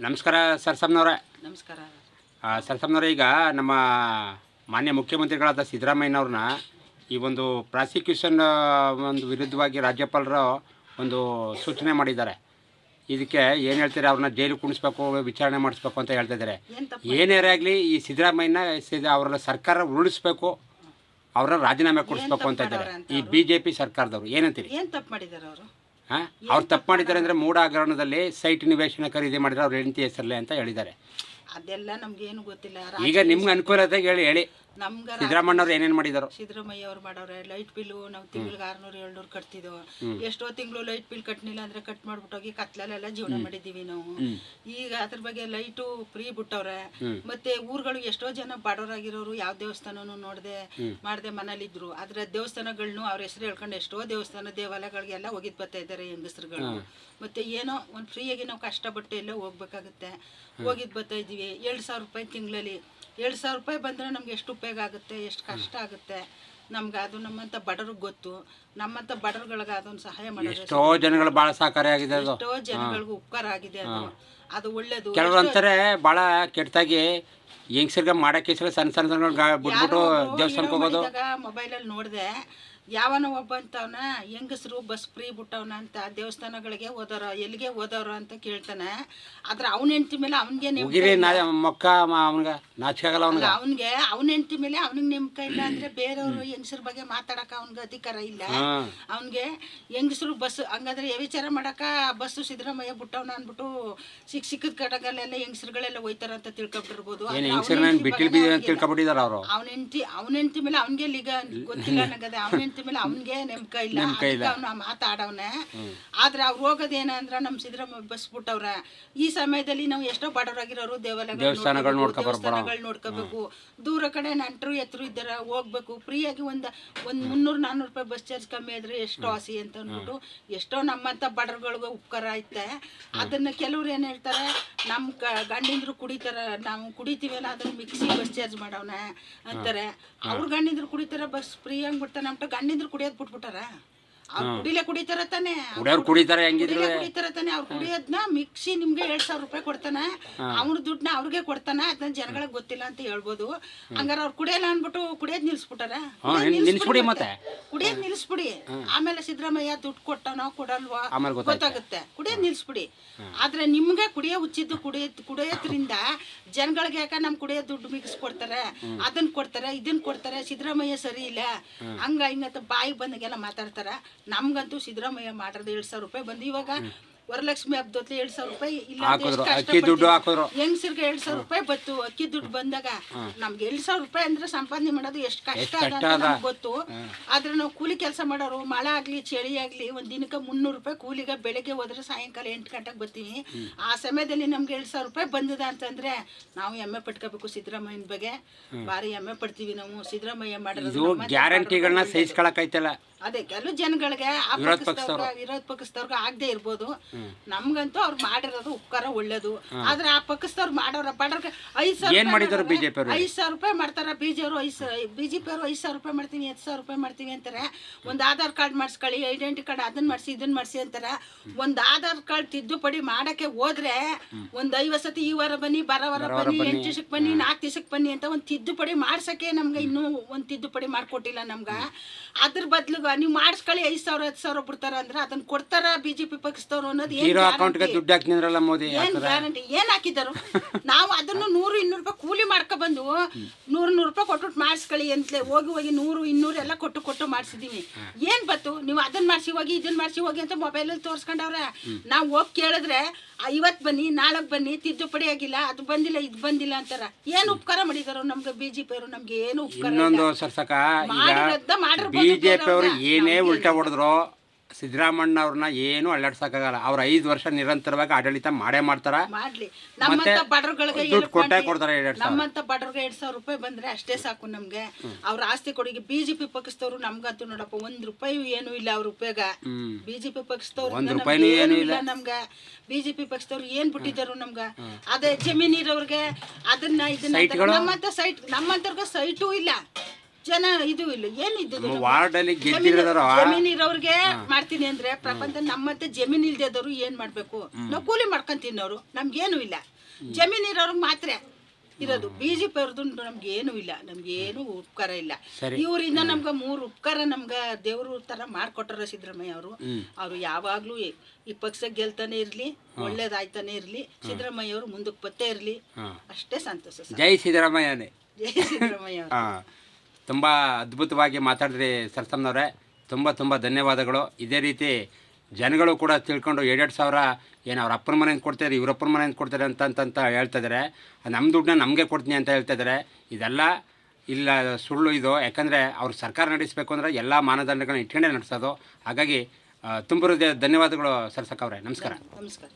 ನಮಸ್ಕಾರ ಸರ್ಸಮ್ನವ್ರೆ. ನಮಸ್ಕಾರ. ಸರ್ಸಮ್ನವ್ರೆ ಈಗ ನಮ್ಮ ಮಾನ್ಯ ಮುಖ್ಯಮಂತ್ರಿಗಳಾದ ಸಿದ್ದರಾಮಯ್ಯನವ್ರನ್ನ ಈ ಒಂದು ಪ್ರಾಸಿಕ್ಯೂಷನ್ ಒಂದು ವಿರುದ್ಧವಾಗಿ ರಾಜ್ಯಪಾಲರು ಒಂದು ಸೂಚನೆ ಮಾಡಿದ್ದಾರೆ. ಇದಕ್ಕೆ ಏನು ಹೇಳ್ತಾರೆ ಅವ್ರನ್ನ ಜೈಲು ಕುಣಿಸ್ಬೇಕು ವಿಚಾರಣೆ ಮಾಡಿಸ್ಬೇಕು ಅಂತ ಹೇಳ್ತಾ ಇದ್ದಾರೆ. ಏನ್ ಆಗಲಿ ಈ ಸಿದ್ದರಾಮಯ್ಯನ ಸಿದ ಅವರ ಸರ್ಕಾರ ಉರುಳಿಸ್ಬೇಕು ಅವರ ರಾಜೀನಾಮೆ ಕೊಡಿಸ್ಬೇಕು ಅಂತ ಇದ್ದಾರೆ. ಈ ಬಿ ಜೆ ಪಿ ಸರ್ಕಾರದವರು ಏನಂತೀರಿ? ಏನು ತಪ್ಪು ಮಾಡಿದ್ದಾರೆ ಅವರು? ಹಾಂ? ಅವ್ರು ತಪ್ಪು ಮಾಡಿದ್ದಾರೆ ಅಂದರೆ ಮೂಡ ಹಗರಣದಲ್ಲಿ ಸೈಟ್ ನಿವೇಶನ ಖರೀದಿ ಮಾಡಿದರೆ ಅವ್ರು ಹೆಂಡತಿ ಹೆಸರಲ್ಲೇ ಅಂತ ಹೇಳಿದ್ದಾರೆ. ಅದೆಲ್ಲ ನಮ್ಗೇನು ಗೊತ್ತಿಲ್ಲ. ಈಗ ನಿಮ್ಗೆ ಅನುಕೂಲತೆ ಹೇಳಿ ಹೇಳಿ. ನಮ್ಗ ಸಿದ್ದರಾಮಣ್ಣವ್ರು ಏನೇನು ಮಾಡಿದ್ರು. ಸಿದ್ದರಾಮಯ್ಯ ಅವ್ರು ಮಾಡವ್ರೆ ಲೈಟ್ ಬಿಲ್ಲು ನಾವು ತಿಂಗಳಿಗೆ ಆರ್ನೂರು ಏಳ್ನೂರು ಕಟ್ತಿದ್ವು ಎಷ್ಟೋ ತಿಂಗಳು ಲೈಟ್ ಬಿಲ್ ಕಟ್ಟಲಿಲ್ಲ ಅಂದ್ರೆ ಕಟ್ ಮಾಡ್ಬಿಟ್ಟೋಗಿ ಕತ್ಲಲ್ಲೆಲ್ಲ ಜೀವನ ಮಾಡಿದೀವಿ ನಾವು. ಈಗ ಅದ್ರ ಬಗ್ಗೆ ಲೈಟು ಫ್ರೀ ಬಿಟ್ಟವ್ರೆ. ಮತ್ತೆ ಊರುಗಳು ಎಷ್ಟೋ ಜನ ಬಡವರಾಗಿರೋರು ಯಾವ ದೇವಸ್ಥಾನನು ನೋಡ್ದೆ ಮಾಡ್ದೆ ಮನೇಲಿದ್ರು. ಆದ್ರೆ ದೇವಸ್ಥಾನಗಳ್ನು ಅವ್ರ ಹೆಸರು ಹೇಳ್ಕೊಂಡು ಎಷ್ಟೋ ದೇವಸ್ಥಾನ ದೇವಾಲಯಗಳಿಗೆಲ್ಲ ಹೋಗಿದ್ ಬರ್ತಾ ಇದ್ದಾರೆ ಹೆಂಗಸ್ರುಗಳು. ಮತ್ತೆ ಏನೋ ಒಂದು ಫ್ರೀಯಾಗಿ ನಾವು ಕಷ್ಟಪಟ್ಟು ಎಲ್ಲೋ ಹೋಗ್ಬೇಕಾಗತ್ತೆ. ಹೋಗಿದ್ ಬರ್ತಾ ಇದೀವಿ ಎರಡು ಸಾವಿರ ರೂಪಾಯಿ ತಿಂಗಳಲ್ಲಿ ಎರಡು ಸಾವಿರ ರೂಪಾಯಿ ಬಂದ್ರೆ ನಮ್ಗೆ ಎಷ್ಟು ಉಪಯೋಗ ಆಗುತ್ತೆ ಎಷ್ಟು ಕಷ್ಟ ಆಗುತ್ತೆ ನಮ್ಗೆ ಅದು ನಮ್ಮಂತ ಬಡವ್ರಿಗೆ ಗೊತ್ತು ನಮ್ಮಂತ ಬಡವ್ರುಗಳಿಗೆ ಅದೊಂದು ಸಹಾಯ ಮಾಡೋದು ಎಷ್ಟೋ ಜನಗಳು ಭಾಳ ಸಹಕಾರಿಯಾಗಿದೆ ಅದು ಎಷ್ಟೋ ಜನಗಳಿಗೂ ಉಪಕಾರ ಆಗಿದೆ ಅದು ಅದು ಒಳ್ಳೇದು ಕೆಲವರು ಅಂತಾರೆ ಭಾಳ ಕೆಟ್ಟದಾಗಿ ಹೆಂಗ್ಸರ್ಗೆ ಮಾಡಕ್ಕೆ ಸಣ್ಣ ಸಣ್ಣ ಸಣ್ಣ ಬಿಟ್ಬಿಟ್ಟು ದೇವಸ್ಥಾನಕ್ಕೆ ಹೋಗೋದು ಮೊಬೈಲಲ್ಲಿ ನೋಡಿದೆ ಯಾವನ ಒಬ್ಬ ಅಂತವನ ಹೆಂಗಸರು ಬಸ್ ಫ್ರೀ ಬಿಟ್ಟವನ ಅಂತ ದೇವಸ್ಥಾನಗಳಿಗೆ ಹೋದವ್ರ ಎಲ್ಲಿಗೆ ಹೋದವ್ರ ಅಂತ ಕೇಳ್ತಾನೆ. ಆದ್ರೆ ಅವನ ಹೆಂಡತಿ ಮೇಲೆ ಅವನಿಗೆ ಮೊಕ್ಕ ಅವನ್ಗೆ ಅವನಿಗೆ. ಅವನ ಹೆಂಡತಿ ಮೇಲೆ ಅವನಿಗೆ ನೇಮಕ ಇಲ್ಲ ಅಂದ್ರೆ ಬೇರೆಯವರು ಹೆಂಗಸ್ರ ಬಗ್ಗೆ ಮಾತಾಡಕ ಅವನಿಗೆ ಅಧಿಕಾರ ಇಲ್ಲ. ಅವನಿಗೆ ಹೆಂಗಸರು ಬಸ್ ಹಂಗಾದ್ರೆ ವ್ಯವಿಚಾರ ಮಾಡಕ ಬಸ್ಸು ಸಿದ್ದರಾಮಯ್ಯ ಬಿಟ್ಟವನ ಅಂದ್ಬಿಟ್ಟು ಸಿಕ್ ಸಿಕ್ಕದ ಕಡಗಲ್ಲೆಲ್ಲ ಹೆಂಗಸ್ರುಗಳೆಲ್ಲ ಹೋಯ್ತಾರ ಅಂತ ತಿಳ್ಕೊಂಡಿರ್ಬೋದು ಅವನ ಹೆಂಡತಿ ಅವನ ಹೆಂಡತಿ ಮೇಲೆ ಅವನಿಗೆ ಲೀಗ ಗೊತ್ತಿಲ್ಲ ನನಗದೆ ಅವನ ಹೆಂಡತಿ ಮೇಲೆ ಅವನಿಗೆ ನೆಮ್ಮಕ ಇಲ್ಲ. ಅವನ ಮಾತಾಡವನೆ. ಆದ್ರೆ ಅವ್ರು ಹೋಗೋದೇನಂದ್ರ ನಮ್ಮ ಸಿದ್ದರಾಮಯ್ಯ ಬಸ್ಬಿಟ್ಟವ್ರ ಈ ಸಮಯದಲ್ಲಿ ನಾವು ಎಷ್ಟೋ ಬಡವರಾಗಿರೋರು ದೇವಾಲಯಗಳು ದೇವಸ್ಥಾನಗಳು ನೋಡ್ಕೋಬೇಕು, ದೂರ ಕಡೆ ನಂಟರು ಎತ್ತರು ಇದ್ದಾರ ಹೋಗ್ಬೇಕು. ಫ್ರೀಯಾಗಿ ಒಂದ್ ಒಂದ್ ಮುನ್ನೂರ್ ನಾನ್ನೂರು ರೂಪಾಯಿ ಬಸ್ ಚಾರ್ಜ್ ಕಮ್ಮಿ ಆದ್ರೆ ಎಷ್ಟೋ ಆಸಿ ಅಂತ ಅಂದ್ಬಿಟ್ಟು ಎಷ್ಟೋ ನಮ್ಮಂತ ಬಡವ್ರಗಳಿಗೆ ಉಪಕಾರ ಐತೆ. ಅದನ್ನ ಕೆಲವ್ರು ಏನ್ ಹೇಳ್ತಾರೆ ನಮ್ಮ ಗಂಡಿಂದ್ರು ಕುಡಿತಾರ ನಾವು ಕುಡಿತೀವಲ್ಲ ಅದನ್ನ ಮಿಕ್ಸಿ ಬಸ್ ಚಾರ್ಜ್ ಮಾಡವನ ಅಂತಾರೆ. ಅವ್ರ ಗಂಡಿಂದ್ರು ಕುಡಿತಾರ ಬಸ್ ಫ್ರೀ ಆಗ್ಬಿಡ್ತಾರೆ ನಮ್ಮ ಅಂತ ಗಂಡಿಂದ್ರು ಕುಡಿಯೋದು ಬಿಟ್ಬಿಟ್ಟಾರ? ಕುಡಿಲೆ ಕುಡಿತಾರ ತಾನೆ. ಕುಡಿಯೋರು ಕುಡಿತಾರೆ ಹೆಂಗಿದ್ರೆ. ಕುಡಿತಾರ ತಾನೆ. ಅವ್ರು ಕುಡಿಯೋದ್ನ ಮಿಕ್ಸಿ ನಿಮ್ಗೆ ಎರಡ್ ಸಾವಿರ ರೂಪಾಯಿ ಕೊಡ್ತಾನೆ. ಅವ್ನ ದುಡ್ಡನ್ನ ಅವ್ರಿಗೆ ಕೊಡ್ತಾನೆ. ಅದನ್ನ ಜನಗಳಿಗೆ ಗೊತ್ತಿಲ್ಲ ಅಂತ ಹೇಳ್ಬೋದು. ಹಂಗಾರ ಅವ್ರು ಕುಡಿಯಲ್ಲ ಅನ್ಬಿಟ್ಟು ಕುಡಿಯೋದ್ ನಿಲ್ಸ್ಬಿಟ್ಟಾರ? ನಿಲ್ಸ್ಬಿಡಿ ಮತ್ತೆ. ಕುಡಿಯೋದ್ ನಿಲ್ಸ್ಬಿಡಿ. ಆಮೇಲೆ ಸಿದ್ದರಾಮಯ್ಯ ದುಡ್ಡು ಕೊಟ್ಟನೋ ಕೊಡಲ್ವಾ ಗೊತ್ತಾಗುತ್ತೆ. ಕುಡಿಯೋದ್ ನಿಲ್ಸ್ಬಿಡಿ. ಆದ್ರೆ ನಿಮ್ಗೆ ಕುಡಿಯೋ ಹುಚ್ಚಿದ್ದು ಕುಡಿಯೋದ್ ಕುಡಿಯೋದ್ರಿಂದ ಜನಗಳಿಗೆ ಯಾಕ ನಮ್ ಕುಡಿಯೋ ದುಡ್ಡು ಮಿಕ್ಸ್ ಕೊಡ್ತಾರೆ ಅದನ್ನ ಕೊಡ್ತಾರೆ ಇದನ್ನ ಕೊಡ್ತಾರೆ. ಸಿದ್ದರಾಮಯ್ಯ ಸರಿ ಇಲ್ಲ. ಹಂಗ ಹಿಂಗಂತ ಬಾಯಿ ಬಂದಾಗೆಲ್ಲ ಮಾತಾಡ್ತಾರ. ನಮ್ಗಂತೂ ಸಿದ್ದರಾಮಯ್ಯ ಮಾಡಿರೋದು ಎರಡ್ ಸಾವಿರ ರೂಪಾಯಿ ಬಂದು. ಇವಾಗ ವರಲಕ್ಷ್ಮಿ ಹಬ್ಬದೊತ್ಲೆ ಎರಡ್ ಸಾವಿರ ರೂಪಾಯಿ ಇಲ್ಲ ಹೆಂಗಸರಿಗೆ ಎರಡ್ ಸಾವಿರ ರೂಪಾಯಿ ಬತ್ತು ಅಕ್ಕಿ ದುಡ್ಡು ಬಂದಾಗ ನಮ್ಗೆ ಎರಡ್ ಸಾವಿರ ರೂಪಾಯಿ ಅಂದ್ರೆ ಸಂಪಾದನೆ ಮಾಡೋದು ಎಷ್ಟು ಕಷ್ಟ ಅದ. ಗೊತ್ತು. ಆದ್ರೆ ನಾವು ಕೂಲಿ ಕೆಲಸ ಮಾಡೋರು ಮಳೆ ಆಗ್ಲಿ ಚಳಿ ಆಗ್ಲಿ ಒಂದ್ ದಿನಕ್ಕೆ ಮುನ್ನೂರು ರೂಪಾಯಿ ಕೂಲಿಗೆ ಬೆಳಗ್ಗೆ ಹೋದ್ರೆ ಸಾಯಂಕಾಲ ಎಂಟು ಗಂಟೆಗೆ ಬರ್ತೀವಿ ಆ ಸಮಯದಲ್ಲಿ ನಮ್ಗೆ ಎರಡ್ ಸಾವಿರ ರೂಪಾಯಿ ಬಂದದ ಅಂತಂದ್ರೆ ನಾವು ಹೆಮ್ಮೆ ಪಟ್ಕೋಬೇಕು ಸಿದ್ದರಾಮಯ್ಯನ ಬಗ್ಗೆ. ಬಾರಿ ಹೆಮ್ಮೆ ಪಡ್ತೀವಿ ನಾವು. ಸಿದ್ದರಾಮಯ್ಯ ಮಾಡಿರೋದು ಗ್ಯಾರಂಟಿಗಳನ್ನ ಸಹಿಸ್ಕೊಳಕೈತಲ್ಲ ಅದೇ ಕೆಲವು ಜನಗಳಿಗೆ ಆ ಪಕ್ಷದವ್ರ. ವಿರೋಧ ಪಕ್ಷದವ್ರಿಗೆ ಆಗದೆ ಇರ್ಬೋದು. ನಮ್ಗಂತೂ ಅವ್ರು ಮಾಡಿರೋದು ಉಪಕಾರ ಒಳ್ಳೇದು. ಆದ್ರೆ ಆ ಪಕ್ಷದವ್ರು ಮಾಡೋರ ಬಡವ್ರಿಗೆ ಐದು ಸಾವಿರ ಬಿಜೆಪಿ ಅವರು? ಐದ್ ಸಾವಿರ ರೂಪಾಯಿ ಮಾಡ್ತಾರ? ಬಿಜೆಯವರು ಐದು ಬಿಜೆಪಿ ಅವರು ಐದ್ ಸಾವಿರ ರೂಪಾಯಿ ಮಾಡ್ತೀನಿ ಹತ್ತು ಸಾವಿರ ರೂಪಾಯಿ ಮಾಡ್ತೀವಿ ಅಂತಾರೆ. ಒಂದ್ ಆಧಾರ್ ಕಾರ್ಡ್ ಮಾಡಿಸ್ಕೊಳ್ಳಿ ಐಡೆಂಟಿ ಕಾರ್ಡ್ ಅದನ್ನ ಮಾಡಿಸಿ ಇದನ್ನ ಮಾಡಿಸಿ ಅಂತಾರೆ. ಒಂದ್ ಆಧಾರ್ ಕಾರ್ಡ್ ತಿದ್ದುಪಡಿ ಮಾಡಕ್ಕೆ ಹೋದ್ರೆ ಒಂದ್ ಐವತ್ತು ಸತಿ ಈ ವಾರ ಬನ್ನಿ ಬರೋ ವಾರ ಬನ್ನಿ ಎಂಟು ದಿವಸಕ್ಕೆ ಬನ್ನಿ ನಾಲ್ಕು ದಿವಸಕ್ಕೆ ಬನ್ನಿ ಅಂತ ಒಂದ್ ತಿದ್ದುಪಡಿ ಮಾಡ್ಸಕ್ಕೆ ನಮ್ಗೆ ಇನ್ನೂ ಒಂದ್ ತಿದ್ದುಪಡಿ ಮಾಡ್ಕೊಟ್ಟಿಲ್ಲ ನಮ್ಗ. ಅದ್ರ ಬದ್ಲು ನೀವು ಮಾಡಿಸ್ಕೊಳ್ಳಿ ಐದು ಸಾವಿರ ಹತ್ತು ಸಾವಿರ ಬಿಡ್ತಾರ ಅಂದ್ರೆ ಅದನ್ನ ಕೊಡ್ತಾರ ಬಿಜೆಪಿ ಪಕ್ಷದವ್ರು ಅನ್ನೋದು ಏನ್ ಜೀರೋ ಅಕೌಂಟ್ಗೆ ದುಡ್ಡು ಹಾಕ್ತಿದ್ರಲ್ಲ ಮೋದಿ ಏನ್ ಗ್ಯಾರಂಟಿ ಏನ್ ಹಾಕಿದಾರು ನಾವು ಅದನ್ನ ನೂರು ಇನ್ನೂರು ರೂಪಾಯಿ ಕೂಲಿ ಮಾಡ್ಕೊ ಬಂದು ನೂರು ನೂರು ರೂಪಾಯಿ ಕೊಟ್ಟು ಮಾಡಿಸ್ಕೊಳ್ಳಿ ಅಂತಲೇ ಹೋಗಿ ಹೋಗಿ ನೂರು ಇನ್ನೂರು ಎಲ್ಲ ಕೊಟ್ಟು ಕೊಟ್ಟು ಮಾಡಿಸಿದೀವಿ ಏನ್ ಬತ್ತು ನೀವು ಅದನ್ನ ಮಾಡಿಸಿ ಹೋಗಿ ಇದನ್ನ ಮಾಡಿಸಿ ಹೋಗಿ ಅಂತ ಮೊಬೈಲಲ್ಲಿ ತೋರಿಸ್ಕೊಂಡವ್ರೆ. ನಾವು ಹೋಗಿ ಕೇಳಿದ್ರೆ ಐವತ್ ಬನ್ನಿ ನಾಳಕ್ ಬನ್ನಿ ತಿದ್ದುಪಡಿ ಆಗಿಲ್ಲ ಅದು ಬಂದಿಲ್ಲ ಇದು ಬಂದಿಲ್ಲ ಅಂತಾರ. ಏನ್ ಉಪಕಾರ ಮಾಡಿದಾರು ನಮ್ಗೆ ಬಿಜೆಪಿ ಅವರು ನಮ್ಗೆ ಏನು ಉಪಕಾರ ಮಾಡಿರೋದ ಮಾಡಿರ್ಬೋದು ಏನೇ ಉಲ್ಟಾ ಹೊಡೆದ್ರು ಸಿದ್ದರಾಮಣ್ಣ ಅವ್ರನ್ನ ಏನು ಅಲ್ಲಾಡ್ಸಕ್ಕಾಗಲ್ಲ. ಅವ್ರ ಐದು ವರ್ಷ ನಿರಂತರವಾಗಿ ಆಡಳಿತ ಮಾಡೇ ಮಾಡ್ತಾರ? ಮಾಡ್ಲಿ. ನಮ್ಮಂತ ದುಡ್ಡು ಕೊಟ್ಟೆ. ಕೊಡ್ತಾರೆ ಎರಡ್ ಸಾವಿರ. ನಮ್ಮಂತ ಬಡವ್ರಿಗೆ ಎರಡ್ ಸಾವಿರ ರೂಪಾಯಿ ಬಂದ್ರೆ ಅಷ್ಟೇ ಸಾಕು ನಮ್ಗೆ. ಅವ್ರ ಆಸ್ತಿ ಕೊಡುಗೆ ಬಿಜೆಪಿ ಪಕ್ಷದವ್ರು ನಮ್ಗಂತೂ ನೋಡಪ್ಪ ಒಂದ್ ರೂಪಾಯಿ ಏನು ಇಲ್ಲ ಅವ್ರ ಉಪಯೋಗ. ಬಿಜೆಪಿ ಪಕ್ಷದವ್ರು ಒಂದ್ ರೂಪಾಯಿ ಏನೂ ಇಲ್ಲ. ನಮ್ಗ. ಬಿಜೆಪಿ ಪಕ್ಷದವ್ರು ಏನ್ ಬಿಟ್ಟಿದ್ದಾರು ನಮ್ಗ? ಅದೇ ಜಮೀನ್ ಇರೋರ್ಗೆ ಅದನ್ನ ಇದನ್ನ ನಮ್ಮಂತ ಸೈಟ್ ನಮ್ಮಂತವ್ರಿಗೆ ಸೈಟು ಇಲ್ಲ. ಜನ ಇದು ಇಲ್ಲ. ಏನಿದ್ದು ವಾರ್ಡಲ್ಲಿ ಗೆದ್ದಿರೋದಾರ ಜಮೀನ್ ಇರೋರ್ಗೆ ಮಾಡ್ತೀನಿ ಅಂದ್ರೆ ಪ್ರಪಂಚ ನಮ್ಮತ್ತೆ ಜಮೀನ್ ಇಲ್ದೇದವ್ರು ಏನ್ ಮಾಡ್ಬೇಕು? ನಾವು ಕೂಲಿ ಮಾಡ್ಕೊಂಡ್ ತಿನ್ನೋರು. ನಮ್ಗೇನು ಇಲ್ಲ. ಜಮೀನ್ ಇರೋರ್ಗೆ ಮಾತ್ರ. ಇರೋದು ಬಿಜೆಪಿ ಅವ್ರದ್ದು ನಮ್ಗೆ ಏನು ಇಲ್ಲ. ನಮ್ಗೆ ಏನು ಉಪಕಾರ ಇಲ್ಲ. ಇವರಿಂದ ನಮ್ಗೆ ಮೂರು ಉಪಕಾರ ನಮ್ಗೆ ದೇವ್ರ ತರ ಮಾಡ್ಕೊಟ್ಟಾರ ಸಿದ್ದರಾಮಯ್ಯ ಅವರು. ಅವ್ರು ಯಾವಾಗ್ಲೂ ಈ- ಪಕ್ಷ ಗೆಲ್ತಾನೆ ಇರ್ಲಿ ಒಳ್ಳೇದಾಯ್ತಾನೆ ಇರ್ಲಿ ಸಿದ್ದರಾಮಯ್ಯ ಅವರು ಮುಂದಕ್ಕೆ ಬತ್ತೇ ಇರ್ಲಿ. ಅಷ್ಟೇ ಸಂತೋಷ ಜೈ ಸಿದ್ದರಾಮಯ್ಯನೇ. ಜೈ ಸಿದ್ದರಾಮಯ್ಯ ತುಂಬ ಅದ್ಭುತವಾಗಿ ಮಾತಾಡಿದ್ರಿ ಸರ್ಸಮ್ನವ್ರೆ. ತುಂಬ ತುಂಬ ಧನ್ಯವಾದಗಳು. ಇದೇ ರೀತಿ ಜನಗಳು ಕೂಡ ತಿಳ್ಕೊಂಡು ಎರಡೆರಡು ಸಾವಿರ ಏನು ಅವ್ರ ಅಪ್ಪನ ಮನೆಯಿಂದ ಕೊಡ್ತಾರೆ ಇವ್ರ ಅಪ್ಪನ ಮನೆಯಿಂದ ಕೊಡ್ತಾರೆ ಅಂತ ಅಂತಂತ ಹೇಳ್ತಾ ಇದ್ದಾರೆ ನಮ್ಮ ದುಡ್ಡನ್ನ ನಮಗೆ ಕೊಡ್ತೀನಿ ಅಂತ ಹೇಳ್ತಾ ಇದ್ದಾರೆ ಇದೆಲ್ಲ ಇಲ್ಲ, ಸುಳ್ಳು ಇದು. ಯಾಕಂದರೆ ಅವ್ರು ಸರ್ಕಾರ ನಡೆಸಬೇಕು ಅಂದರೆ ಎಲ್ಲ ಮಾನದಂಡಗಳನ್ನ ಇಟ್ಕೊಂಡೇ ನಡೆಸೋದು. ಹಾಗಾಗಿ ತುಂಬ ಧನ್ಯವಾದಗಳು ಸರ್ ಅವರೇ. ನಮಸ್ಕಾರ. ನಮಸ್ಕಾರ.